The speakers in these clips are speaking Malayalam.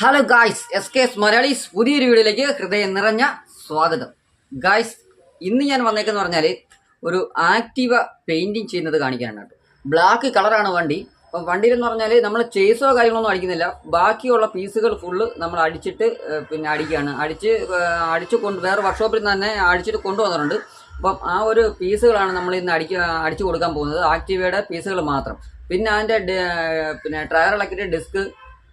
Hello guys S K S Malayalees പുതിയൊരു വീഡിയോയിലേക്ക് ഹൃദയം നിറഞ്ഞ സ്വാഗതം. ഗായ്സ് ഇന്ന് ഞാൻ വന്നേക്കെന്ന് പറഞ്ഞാൽ ഒരു ആക്റ്റീവ പെയിന്റിങ് ചെയ്യുന്നത് കാണിക്കാനാണ് ബ്ലാക്ക് കളറാണ് വണ്ടി. അപ്പം വണ്ടിയിലെന്ന് പറഞ്ഞാൽ നമ്മൾ ചേസോ കാര്യങ്ങളൊന്നും അടിക്കുന്നില്ല. ബാക്കിയുള്ള പീസുകൾ ഫുള്ള് നമ്മൾ അടിച്ചിട്ട് പിന്നെ അടിക്കുകയാണ്. അടിച്ച് അടിച്ച് കൊണ്ട് വേറെ വർക്ക്ഷോപ്പിൽ തന്നെ അടിച്ചിട്ട് കൊണ്ടുവന്നിട്ടുണ്ട്. അപ്പം ആ ഒരു പീസുകളാണ് നമ്മൾ ഇന്ന് അടിക്കുക അടിച്ചു കൊടുക്കാൻ പോകുന്നത്. ആക്റ്റീവയുടെ പീസുകൾ മാത്രം. പിന്നെ അതിന്റെ പിന്നെ ട്രയർ ഇളക്കിന്റെ ഡിസ്ക്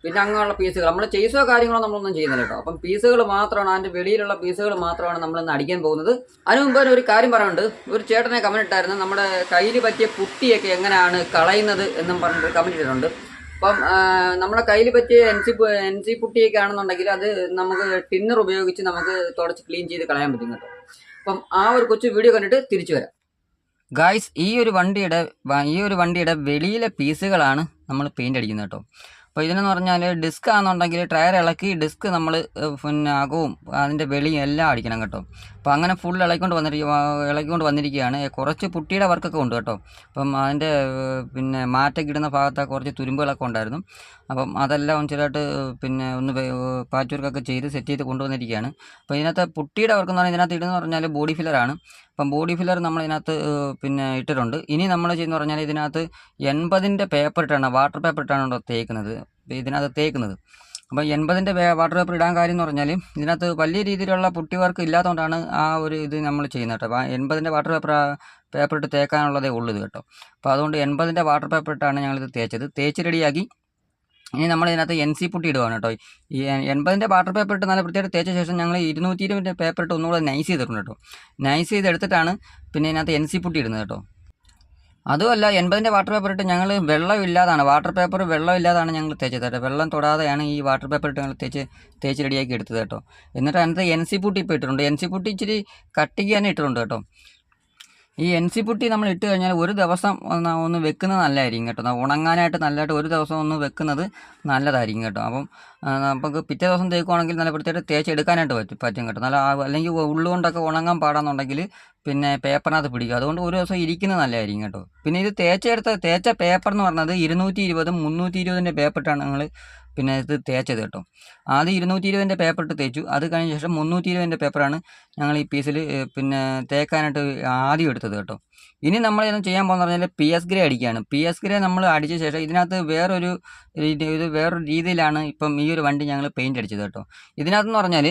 പിന്നെ അങ്ങനെയുള്ള പീസുകൾ. നമ്മൾ ചെയ്സോ കാര്യങ്ങളോ നമ്മളൊന്നും ചെയ്യുന്നില്ല കേട്ടോ. അപ്പം പീസുകൾ മാത്രമാണ് അതിന്റെ വെളിയിലുള്ള പീസുകൾ മാത്രമാണ് നമ്മൾ ഇന്ന് അടിക്കാൻ പോകുന്നത്. അതിന് മുമ്പ് ഒരു കാര്യം പറയുന്നുണ്ട് ഒരു ചേട്ടനെ കമന്റ് ഇട്ടായിരുന്നു. നമ്മുടെ കയ്യിൽ പറ്റിയ പുട്ടിയൊക്കെ എങ്ങനെയാണ് കളയുന്നത് എന്നും പറഞ്ഞിട്ട് കമന്റ് ഇട്ടിട്ടുണ്ട്. അപ്പം നമ്മുടെ കയ്യിൽ പറ്റിയ എൻ സി എൻ സി പുട്ടിയൊക്കെ ആണെന്നുണ്ടെങ്കിൽ അത് നമുക്ക് ടിന്നർ ഉപയോഗിച്ച് നമുക്ക് തുടച്ച് ക്ലീൻ ചെയ്ത് കളയാൻ പറ്റും കേട്ടോ. അപ്പം ആ ഒരു കൊച്ചു വീഡിയോ കണ്ടിട്ട് തിരിച്ചു വരാം. ഗായ്സ് ഈ ഒരു വണ്ടിയുടെ ഈ ഒരു വണ്ടിയുടെ വെളിയിലെ പീസുകളാണ് നമ്മൾ പെയിന്റ് അടിക്കുന്നത് കേട്ടോ. അപ്പോൾ ഇതിനെന്ന് പറഞ്ഞാൽ ഡിസ്ക് ആണെന്നുണ്ടെങ്കിൽ ടയർ ഇളക്കി ഡിസ്ക് നമ്മൾ പിന്നെ അകവും അതിന്റെ വെളിയും എല്ലാം അടിക്കണം കേട്ടോ. അപ്പോൾ അങ്ങനെ ഫുൾ ഇളക്കിക്കൊണ്ട് വന്നിരിക്കുക ഇളക്കിക്കൊണ്ട് വന്നിരിക്കുകയാണ്. കുറച്ച് പുട്ടിയുടെ വർക്കൊക്കെ ഉണ്ട് കേട്ടോ. അപ്പം അതിന്റെ പിന്നെ മാറ്റൊക്കെ ഇടുന്ന ഭാഗത്ത് കുറച്ച് തുരുമ്പുകളൊക്കെ ഉണ്ടായിരുന്നു. അപ്പം അതെല്ലാം ചെറുതായിട്ട് പിന്നെ ഒന്ന് പാച്ച് വർക്കൊക്കെ ചെയ്ത് സെറ്റ് ചെയ്ത് കൊണ്ടുവന്നിരിക്കുകയാണ്. അപ്പോൾ ഇതിനകത്ത് പുട്ടിയുടെ വർക്ക് എന്ന് പറഞ്ഞാൽ ഇതിനകത്ത് ഇടുന്നതെന്ന് പറഞ്ഞാൽ ബോഡി ഫില്ലറാണ് അപ്പം ബോഡി ഫില്ലർ നമ്മൾ ഇതിനകത്ത് പിന്നെ ഇട്ടിട്ടുണ്ട്. ഇനി നമ്മൾ ചെയ്യുന്ന പറഞ്ഞാൽ ഇതിനകത്ത് എൺപതിന്റെ പേപ്പർ ഇട്ടാണ് വാട്ടർ പേപ്പർ ഇട്ടാണ് തേക്കുന്നത്. ഇതിനകത്ത് തേക്കുന്നത്. അപ്പോൾ എൺപതിന്റെ വാട്ടർ പേപ്പർ ഇടാൻ കാര്യം എന്ന് പറഞ്ഞാൽ ഇതിനകത്ത് വലിയ രീതിയിലുള്ള പുട്ടി വർക്ക് ഇല്ലാത്തതുകൊണ്ടാണ് ആ ഒരു ഇത് നമ്മൾ ചെയ്യുന്നത് കേട്ടോ. അപ്പോൾ എൺപതിന്റെ വാട്ടർ പേപ്പർ പേപ്പർ ഇട്ട് തേക്കാനുള്ളതേ ഉള്ളൂ കേട്ടോ. അപ്പോൾ അതുകൊണ്ട് എൺപതിന്റെ വാട്ടർ പേപ്പർ ഇട്ടാണ് ഞങ്ങളിത് തേച്ചത്. തേച്ച് റെഡിയാക്കി ഇനി നമ്മൾ ഇതിനകത്ത് എൻ സി പുട്ടി ഇടുവാണ് കേട്ടോ. ഈ എൺപതിന്റെ വാട്ടർ പേപ്പർ ഇട്ട് നല്ല വൃത്തിയായിട്ട് തേച്ച ശേഷം ഞങ്ങൾ ഇരുന്നൂറ്റി ഇരുപതിന്റെ പേപ്പർ ഇട്ട് ഒന്നുകൂടെ നൈസ് ചെയ്തിട്ടുണ്ട് കേട്ടോ. നൈസ് ചെയ്ത് എടുത്തിട്ടാണ് പിന്നെ ഇതിനകത്ത് എൻ സി പുട്ടി ഇടുന്നത് കേട്ടോ. അതുമല്ല എൺപതിന്റെ വാട്ടർ പേപ്പർ ഇട്ട് ഞങ്ങൾ വെള്ളമില്ലാതാണ് വാട്ടർ പേപ്പർ വെള്ളമില്ലാതാണ് ഞങ്ങൾ തേച്ചത് കേട്ടോ. വെള്ളം തൊടാതെയാണ് ഈ വാട്ടർ പേപ്പർ ഇട്ട് ഞങ്ങൾ തേച്ച് തേച്ച് റെഡിയാക്കി എടുത്തത് കേട്ടോ. എന്നിട്ട് അതിനകത്ത് എൻ സി പുട്ടി ഇപ്പോൾ ഇട്ടിട്ടുണ്ട്. എൻ സി പുട്ടി ഇച്ചിരി കട്ടിക്ക് തന്നെ ഇട്ടിട്ടുണ്ട് കേട്ടോ. ഈ എൻ സി പുട്ടി നമ്മൾ ഇട്ട് കഴിഞ്ഞാൽ ഒരു ദിവസം ഒന്ന് വെക്കുന്നത് നല്ലതായിരിക്കും കേട്ടോ. ഉണങ്ങാനായിട്ട് നല്ലതായിട്ട് ഒരു ദിവസം ഒന്ന് വെക്കുന്നത് നല്ലതായിരിക്കും കേട്ടോ. അപ്പം നമുക്ക് പിറ്റേ ദിവസം തേക്കുവാണെങ്കിൽ നല്ല വൃത്തിയായിട്ട് തേച്ചെടുക്കാനായിട്ട് പറ്റും പറ്റും കേട്ടോ. നല്ല അല്ലെങ്കിൽ ഉള്ളുകൊണ്ടൊക്കെ ഉണങ്ങാൻ പാടാന്നുണ്ടെങ്കിൽ പിന്നെ പേപ്പറിനകത്ത് പിടിക്കും. അതുകൊണ്ട് ഒരു ദിവസം ഇരിക്കുന്നത് നല്ലതായിരിക്കും കേട്ടോ. പിന്നെ ഇത് തേച്ചെടുത്ത തേച്ച പേപ്പർ എന്ന് പറഞ്ഞത് ഇരുന്നൂറ്റി ഇരുപതും മുന്നൂറ്റി ഇരുപതിന്റെ പേപ്പറിട്ടാണ് ഞങ്ങൾ പിന്നെ ഇത് തേച്ചത് കേട്ടോ. ആദ്യം ഇരുന്നൂറ്റി ഇരുപതിന്റെ പേപ്പർ ഇട്ട് തേച്ചു. അത് കഴിഞ്ഞ ശേഷം മുന്നൂറ്റി ഇരുപതിന്റെ പേപ്പറാണ് ഞങ്ങൾ ഈ പീസിൽ പിന്നെ തേക്കാനായിട്ട് ആദ്യം എടുത്തത് കേട്ടോ. ഇനി നമ്മൾ ഇതിന് ചെയ്യാൻ പോകുന്ന പറഞ്ഞാൽ പി എസ് ഗ്രേ അടിക്കുകയാണ് പി എസ് ഗ്രേ നമ്മൾ അടിച്ച ശേഷം ഇതിനകത്ത് വേറൊരു ഇത് വേറൊരു രീതിയിലാണ് ഇപ്പം ഈ ഒരു വണ്ടി ഞങ്ങൾ പെയിന്റ് അടിച്ചത് കേട്ടോ. ഇതിനകത്തെന്ന് പറഞ്ഞാൽ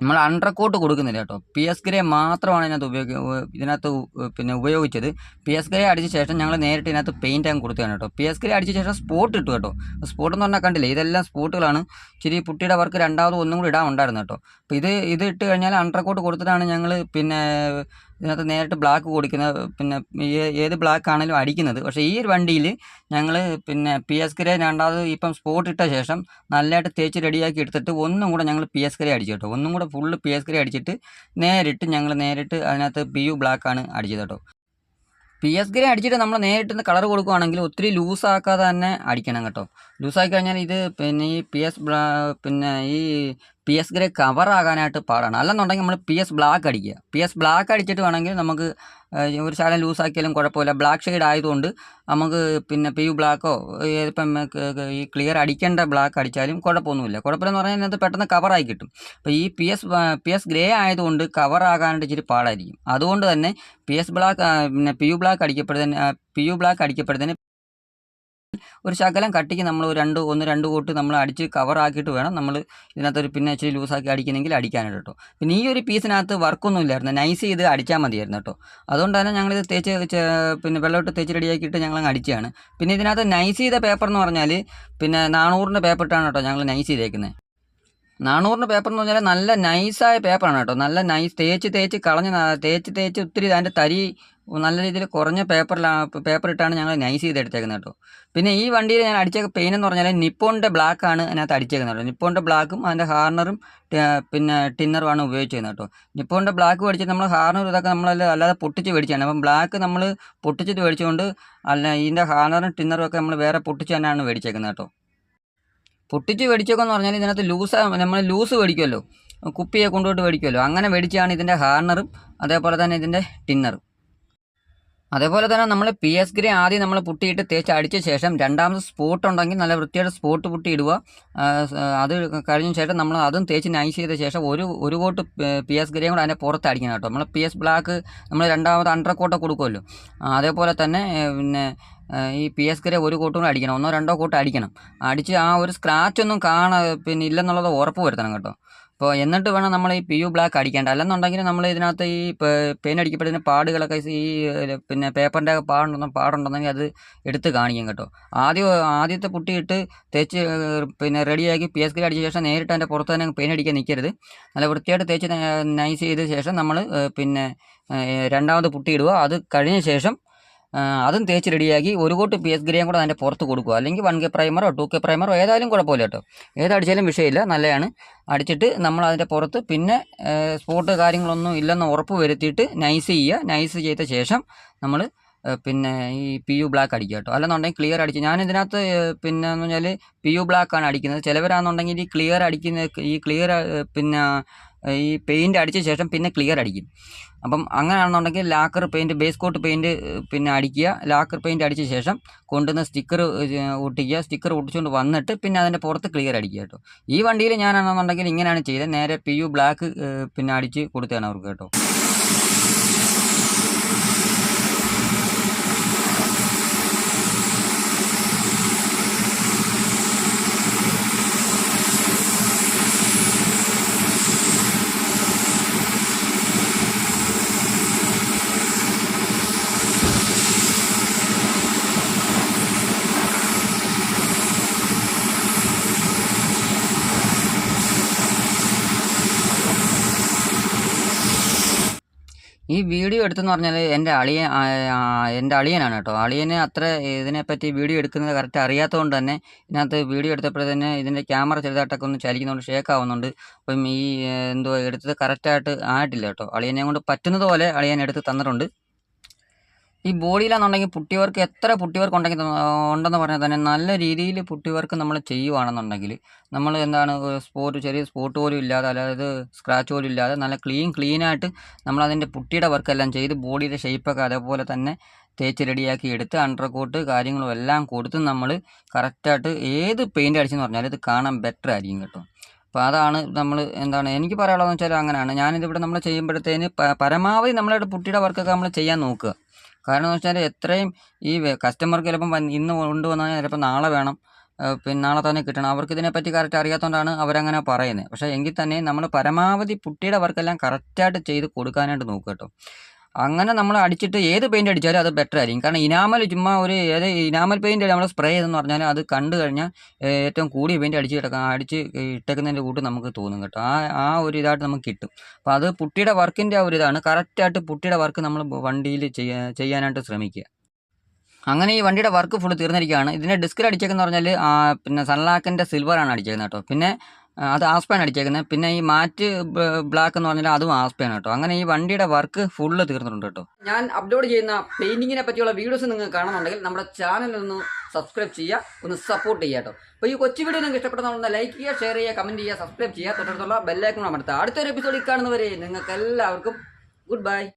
നമ്മൾ അണ്ടർ കോട്ട് കൊടുക്കുന്നില്ല കേട്ടോ. പി എസ് ഗ്രേ മാത്രമാണ് ഇതിനകത്ത് ഉപയോഗി ഇതിനകത്ത് പിന്നെ ഉപയോഗിച്ചത്. പി എസ് ഗ്രേ അടിച്ച ശേഷം ഞങ്ങൾ നേരിട്ട് ഇതിനകത്ത് പെയിന്റ് അങ്ങ് കൊടുത്തതാണ് കേട്ടോ. പി എസ് ഗ്രേ അടിച്ച ശേഷം സ്പോട്ട് ഇട്ടു കേട്ടോ. സ്പോട്ട് എന്ന് പറഞ്ഞാൽ കണ്ടില്ലേ ഇതെല്ലാം സ്പോട്ടുകളാണ് ഇച്ചിരി പുട്ടിയുടെ വർക്ക് രണ്ടാമത് ഒന്നും കൂടി ഇടാൻ ഉണ്ടായിരുന്നു കേട്ടോ. അപ്പോൾ ഇത് ഇത് ഇട്ട് കഴിഞ്ഞാൽ അണ്ടർ കോട്ട് കൊടുത്തിട്ടാണ് ഞങ്ങൾ പിന്നെ ഇതിനകത്ത് നേരിട്ട് ബ്ലാക്ക് കൊടുക്കുന്ന പിന്നെ ഏത് ബ്ലാക്ക് ആണെങ്കിലും അടിക്കുന്നത്. പക്ഷേ ഈ ഒരു വണ്ടിയിൽ ഞങ്ങൾ പിന്നെ പി എസ് ഗ്രേ രണ്ടാമത് ഇപ്പം സ്പോട്ട് ഇട്ട ശേഷം നല്ലതായിട്ട് തേച്ച് റെഡിയാക്കി എടുത്തിട്ട് ഒന്നും കൂടെ ഞങ്ങൾ പി എസ് ഗ്രേ അടിച്ചു കേട്ടോ. ഒന്നും കൂടെ ഫുള്ള് പി എസ് ഗ്രേ അടിച്ചിട്ട് നേരിട്ട് ഞങ്ങൾ നേരിട്ട് അതിനകത്ത് പി യു ബ്ലാക്കാണ് അടിച്ചത് കേട്ടോ. പി എസ് ഗ്രേ അടിച്ചിട്ട് നമ്മൾ നേരിട്ട് കളർ കൊടുക്കുകയാണെങ്കിൽ ഒത്തിരി ലൂസാക്കാതെ തന്നെ അടിക്കണം കേട്ടോ. ലൂസാക്കി കഴിഞ്ഞാൽ ഇത് പിന്നെ ഈ പി എസ് പിന്നെ ഈ പി എസ് ഗ്രേ കവറാകാനായിട്ട് പാടാണ്. അല്ലെന്നുണ്ടെങ്കിൽ നമ്മൾ പി എസ് ബ്ലാക്ക് അടിക്കുക. പി എസ് ബ്ലാക്ക് അടിച്ചിട്ട് വേണമെങ്കിൽ നമുക്ക് ഒരു ശകലം ലൂസാക്കിയാലും കുഴപ്പമില്ല. ബ്ലാക്ക് ഷെയ്ഡ് ആയതുകൊണ്ട് നമുക്ക് പിന്നെ പി യു ബ്ലാക്കോ ഇപ്പം ഈ ക്ലിയർ അടിക്കേണ്ട ബ്ലാക്ക് അടിച്ചാലും കുഴപ്പമൊന്നുമില്ല. കുഴപ്പമില്ലെന്ന് പറഞ്ഞാൽ ഇതിനകത്ത് പെട്ടെന്ന് കവറായി കിട്ടും. അപ്പോൾ ഈ P S P S grey ആയതുകൊണ്ട് കവർ കവറാകാനായിട്ട് ഇച്ചിരി പാടായിരിക്കും. അതുകൊണ്ട് തന്നെ പി എസ് ബ്ലാക്ക് പിന്നെ പി യു ബ്ലാക്ക് അടിക്കപ്പെടുന്ന പി യു ബ്ലാക്ക് അടിക്കപ്പെടുന്നതിന് ഒരു ശകലം കട്ടിക്ക് നമ്മൾ രണ്ട് ഒന്ന് രണ്ട് കൂട്ട് നമ്മൾ അടിച്ച് കവറാക്കിയിട്ട് വേണം നമ്മൾ ഇതിനകത്തൊരു പിന്നെ ഇച്ചിരി ലൂസാക്കി അടിക്കണമെങ്കിൽ അടിക്കാനായിട്ട് കേട്ടോ. പിന്നെ ഈ ഒരു പീസിനകത്ത് വർക്കൊന്നും ഇല്ലായിരുന്നു. നൈസ് ചെയ്ത് അടിച്ചാൽ മതിയായിരുന്നു കേട്ടോ. അതുകൊണ്ട് തന്നെ ഞങ്ങളിത് തേച്ച് പിന്നെ വെള്ളമിട്ട് തേച്ച് റെഡിയാക്കിയിട്ട് ഞങ്ങൾ അങ്ങ് അടിച്ചാണ് പിന്നെ ഇതിനകത്ത് നൈസ് ചെയ്ത പേപ്പർ എന്ന് പറഞ്ഞാൽ പിന്നെ നാനൂറിന്റെ പേപ്പർ ഇട്ടാണ് കേട്ടോ ഞങ്ങൾ നൈസ് ചെയ്തേക്കുന്നത് നാനൂറിന്റെ പേപ്പർ എന്ന് പറഞ്ഞാൽ നല്ല നൈസായ പേപ്പറാണ് കേട്ടോ. നല്ല നൈസ് തേച്ച് തേച്ച് കളഞ്ഞ് തേച്ച് തേച്ച് ഒത്തിരി അതിന്റെ തരി നല്ല രീതിയിൽ കുറഞ്ഞ പേപ്പറിലാണ് പേപ്പർ ഇട്ടാണ് ഞങ്ങൾ നൈസ് ചെയ്ത് എടുത്തേക്കുന്നത് കേട്ടോ. പിന്നെ ഈ വണ്ടിയിൽ ഞാൻ അടിച്ച പെയിൻ എന്ന് പറഞ്ഞാൽ നിപ്പോണിന്റെ ബ്ലാക്കാണ് അതിനകത്ത് അടിച്ചേക്കുന്നത് കേട്ടോ. നിപ്പോണിന്റെ ബ്ലാക്കും അതിന്റെ ഹാർണറും പിന്നെ ടിന്നറും ആണ് ഉപയോഗിച്ചിരുന്നത് കേട്ടോ. നിപ്പോണിന്റെ ബ്ലാക്ക് മേടിച്ചിട്ട് നമ്മൾ ഹാർണർ ഇതൊക്കെ നമ്മൾ അല്ലാതെ പൊട്ടിച്ച് മേടിച്ചാണ്. അപ്പം ബ്ലാക്ക് നമ്മൾ പൊട്ടിച്ചിട്ട് മേടിച്ചുകൊണ്ട് അല്ല ഇതിന്റെ ഹാർണറും ടിന്നറും ഒക്കെ നമ്മൾ വേറെ പൊട്ടിച്ച് തന്നെയാണ് മേടിച്ചേക്കുന്നത് കേട്ടോ. പൊട്ടിച്ച് മേടിച്ചൊക്കെ എന്ന് പറഞ്ഞാൽ ഇതിനകത്ത് ലൂസ് നമ്മൾ ലൂസ് മേടിക്കുമല്ലോ കുപ്പിയെ കൊണ്ടുപോയിട്ട് മേടിക്കുമല്ലോ അങ്ങനെ മേടിച്ചാണ് ഇതിന്റെ ഹാർണറും അതേപോലെ തന്നെ ഇതിന്റെ ടിന്നറും അതേപോലെ തന്നെ നമ്മൾ പി എസ് ഗ്രേ ആദ്യം നമ്മൾ പുട്ടിയിട്ട് തേച്ച് അടിച്ച ശേഷം രണ്ടാമത് സ്പോട്ട് ഉണ്ടെങ്കിൽ നല്ല വൃത്തിയായിട്ട് സ്പോട്ട് പുട്ടി ഇടുക. അത് കഴിഞ്ഞ ശേഷം നമ്മൾ അതും തേച്ച് നൈസ് ചെയ്ത ശേഷം ഒരു ഒരു കോട്ട് പി എസ് ഗ്രേയും കൂടെ അതിനെ പുറത്ത് അടിക്കണം കേട്ടോ. നമ്മൾ പി എസ് ബ്ലാക്ക് നമ്മൾ രണ്ടാമത് അണ്ടർ കോട്ട് കൊടുക്കുമല്ലോ. അതേപോലെ തന്നെ പിന്നെ ഈ പി എസ് ഗ്രേ ഒരു കോട്ടും കൂടെ അടിക്കണം. ഒന്നോ രണ്ടോ കോട്ട് അടിക്കണം. അടിച്ച് ആ ഒരു സ്ക്രാച്ച് ഒന്നും കാണാ പിന്നെ ഇല്ലെന്നുള്ളത് ഉറപ്പ് വരുത്തണം കേട്ടോ. അപ്പോൾ എന്നിട്ട് വേണം നമ്മൾ ഈ പി യു ബ്ലാക്ക് അടിക്കേണ്ട. അല്ലെന്നുണ്ടെങ്കിൽ നമ്മൾ ഇതിനകത്ത് ഈ പെയിൻ അടിക്കപ്പെടുന്ന പാടുകളൊക്കെ ഈ പിന്നെ പേപ്പറിന്റെ പാടുണ്ടെന്ന് പാടുണ്ടെന്നെങ്കിൽ അത് എടുത്ത് കാണിക്കും കേട്ടോ. ആദ്യം ആദ്യത്തെ പുട്ടിയിട്ട് തേച്ച് പിന്നെ റെഡിയാക്കി പി എസ് കെ അടിച്ച ശേഷം നേരിട്ട് അതിന്റെ പുറത്ത് തന്നെ പെയിൻ അടിക്കാൻ നിൽക്കരുത് നല്ല വൃത്തിയായിട്ട് തേച്ച് നൈസ് ചെയ്ത ശേഷം നമ്മൾ പിന്നെ രണ്ടാമത് പുട്ടി ഇടുക. അത് കഴിഞ്ഞ ശേഷം അതും തേച്ച് റെഡിയാക്കി ഒരു കോട്ട് പി എസ് ഗ്രേയും കൂടെ അതിന്റെ പുറത്ത് കൊടുക്കുക. അല്ലെങ്കിൽ വൺ കെ പ്രൈമറോ ടു കെ പ്രൈമറോ ഏതായാലും കുഴപ്പമില്ല കേട്ടോ. ഏതടിച്ചാലും വിഷയമില്ല. നല്ലതാണ്. അടിച്ചിട്ട് നമ്മൾ അതിന്റെ പുറത്ത് പിന്നെ സ്പോട്ട് കാര്യങ്ങളൊന്നും ഇല്ലെന്ന് ഉറപ്പ് വരുത്തിയിട്ട് നൈസ് ചെയ്യുക. നൈസ് ചെയ്ത ശേഷം നമ്മൾ പിന്നെ ഈ പി യു ബ്ലാക്ക് അടിക്കുക കേട്ടോ. അല്ലെന്നുണ്ടെങ്കിൽ ക്ലിയർ അടിച്ച് ഞാൻ ഇതിനകത്ത് പിന്നെ എന്ന് പറഞ്ഞാൽ പി യു ബ്ലാക്കാണ് അടിക്കുന്നത്. ചിലവരാണെന്നുണ്ടെങ്കിൽ ഈ ക്ലിയർ അടിക്കുന്ന ഈ ക്ലിയർ പിന്നെ ഈ പെയിന്റ് അടിച്ച ശേഷം പിന്നെ ക്ലിയർ അടിക്കും. അപ്പം അങ്ങനെയാണെന്നുണ്ടെങ്കിൽ lacquer paint base coat paint പിന്നെ അടിക്കുക. ലാക്കർ പെയിന്റ് അടിച്ച ശേഷം കൊണ്ടുവന്ന് സ്റ്റിക്കർ ഒട്ടിക്കുക. സ്റ്റിക്കർ ഒട്ടിച്ചുകൊണ്ട് വന്നിട്ട് പിന്നെ അതിന്റെ പുറത്ത് ക്ലിയർ അടിക്കുക കേട്ടോ. ഈ വണ്ടിയിൽ ഞാനാണെന്നുണ്ടെങ്കിൽ ഇങ്ങനെയാണ് ചെയ്തത്. നേരെ പി യു ബ്ലാക്ക് പിന്നെ അടിച്ച് കൊടുത്തതാണ് അവർക്ക് കേട്ടോ. ഈ വീഡിയോ എടുത്തെന്ന് പറഞ്ഞാൽ എന്റെ അളിയൻ എന്റെ അളിയനാണ് കേട്ടോ. അളിയന് അത്ര ഇതിനെപ്പറ്റി വീഡിയോ എടുക്കുന്നത് കറക്റ്റ് അറിയാത്തതുകൊണ്ട് തന്നെ ഇതിനകത്ത് വീഡിയോ എടുത്തപ്പോൾ തന്നെ ഇതിന്റെ ക്യാമറ ചെറുതായിട്ടൊക്കെ ഒന്ന് ചലിക്കുന്നതുകൊണ്ട് ഷേക്ക് ആവുന്നുണ്ട്. അപ്പം ഈ എന്തോ എടുത്തത് കറക്റ്റായിട്ട് ആയിട്ടില്ല കേട്ടോ. അളിയനെ കൊണ്ട് പറ്റുന്നത് പോലെ അളിയൻ എടുത്ത് തന്നിട്ടുണ്ട്. ഈ ബോഡിയിലാണെന്നുണ്ടെങ്കിൽ പുട്ടിവർക്ക് എത്ര പുട്ടിവർക്ക് ഉണ്ടെങ്കിൽ ഉണ്ടെന്ന് പറഞ്ഞാൽ തന്നെ നല്ല രീതിയിൽ പുട്ടിവർക്ക് നമ്മൾ ചെയ്യുവാണെന്നുണ്ടെങ്കിൽ നമ്മൾ എന്താണ് സ്പോട്ട് ചെറിയ സ്പോട്ട് പോലും ഇല്ലാതെ അതായത് സ്ക്രാച്ച് പോലും ഇല്ലാതെ നല്ല ക്ലീൻ ക്ലീനായിട്ട് നമ്മളതിന്റെ പുട്ടിയുടെ വർക്കെല്ലാം ചെയ്ത് ബോഡിയുടെ ഷേപ്പൊക്കെ അതേപോലെ തന്നെ തേച്ച് റെഡിയാക്കി എടുത്ത് അണ്ടർ കോട്ട് കാര്യങ്ങളും എല്ലാം കൊടുത്ത് നമ്മൾ കറക്റ്റായിട്ട് ഏത് പെയിന്റ് അടിച്ചെന്ന് പറഞ്ഞാൽ ഇത് കാണാൻ ബെറ്റർ ആയിരിക്കും കേട്ടോ. അപ്പോൾ അതാണ് നമ്മൾ എന്താണ് എനിക്ക് പറയാനുള്ളതെന്ന് വെച്ചാൽ അങ്ങനെയാണ്. ഞാനിതിവിടെ നമ്മൾ ചെയ്യുമ്പോഴത്തേന് പരമാവധി നമ്മളുടെ പുട്ടിയുടെ വർക്കൊക്കെ നമ്മൾ ചെയ്യാൻ നോക്കുക. കാരണം എന്ന് വെച്ചാൽ എത്രയും ഈ കസ്റ്റമർക്ക് ചിലപ്പം ഇന്ന് കൊണ്ടുവന്നാൽ ചിലപ്പോൾ നാളെ വേണം. പിന്നെ നാളെ തന്നെ കിട്ടണം. അവർക്ക് ഇതിനെപ്പറ്റി കറക്റ്റ് അറിയാത്തതുകൊണ്ടാണ് അവരങ്ങനെ പറയുന്നത് പക്ഷേ എങ്കിൽ തന്നെ നമ്മൾ പരമാവധി പുട്ടിയുടെ വർക്കെല്ലാം കറക്റ്റായിട്ട് ചെയ്ത് കൊടുക്കാനായിട്ട് നോക്കുക കേട്ടോ. അങ്ങനെ നമ്മൾ അടിച്ചിട്ട് ഏത് പെയിന്റ് അടിച്ചാലും അത് ബെറ്റർ ആയിരിക്കും. കാരണം ഇനാമൽ ചുമ്മാ ഒരു ഏത് ഇനാമൽ പെയിന്റ് നമ്മൾ സ്പ്രേ ചെയ്തെന്ന് പറഞ്ഞാൽ അത് കണ്ടു കഴിഞ്ഞാൽ ഏറ്റവും കൂടിയ പെയിന്റ് അടിച്ച് കിടക്കാം അടിച്ച് ഇട്ടേക്കുന്നതിന്റെ കൂട്ട് നമുക്ക് തോന്നും കേട്ടോ. ആ ആ ഒരു ഇതായിട്ട് നമുക്ക് കിട്ടും. അപ്പോൾ അത് പുട്ടിയുടെ വർക്കിന്റെ ആ ഒരു ഇതാണ്. കറക്റ്റായിട്ട് പുട്ടിയുടെ വർക്ക് നമ്മൾ വണ്ടിയിൽ ചെയ്യാനായിട്ട് ശ്രമിക്കുക. അങ്ങനെ ഈ വണ്ടിയുടെ വർക്ക് ഫുൾ തീർന്നിരിക്കുകയാണ്. ഇതിന്റെ ഡിസ്കിൽ അടിച്ചേക്കെന്ന് പറഞ്ഞാൽ പിന്നെ സൺലാക്കിന്റെ സിൽവറാണ് അടിച്ചേക്കുന്നത് കേട്ടോ. പിന്നെ അത് ആസ്പയാണ് അടിച്ചേക്കുന്നത് പിന്നെ ഈ മാറ്റ് ബ്ലാക്ക് എന്ന് പറഞ്ഞാൽ അതും ആസ്പയാണ് കേട്ടോ. അങ്ങനെ ഈ വണ്ടിയുടെ വർക്ക് ഫുള്ള് തീർന്നിട്ടുണ്ട് കേട്ടോ. ഞാൻ അപ്ലോഡ് ചെയ്യുന്ന പെയിന്റിങ്ങിനെ പറ്റിയുള്ള വീഡിയോസ് നിങ്ങൾ കാണുന്നുണ്ടെങ്കിൽ നമ്മുടെ ചാനൽ ഒന്ന് സബ്സ്ക്രൈബ് ചെയ്യുക ഒന്ന് സപ്പോർട്ട് ചെയ്യുക കേട്ടോ. അപ്പോൾ ഈ കൊച്ചു വീഡിയോ നിങ്ങൾക്ക് ഇഷ്ടപ്പെടുന്ന ലൈക്ക് ചെയ്യുക ഷെയർ ചെയ്യുക കമന്റ് ചെയ്യുക സബ്സ്ക്രൈബ് ചെയ്യുക. തൊട്ടടുത്തുള്ള ബെല്ലൈക്കൺ അടുത്ത അടുത്തൊരു എപ്പിസോഡിൽ കാണുന്നവരെ നിങ്ങൾക്ക് എല്ലാവർക്കും ഗുഡ് ബൈ.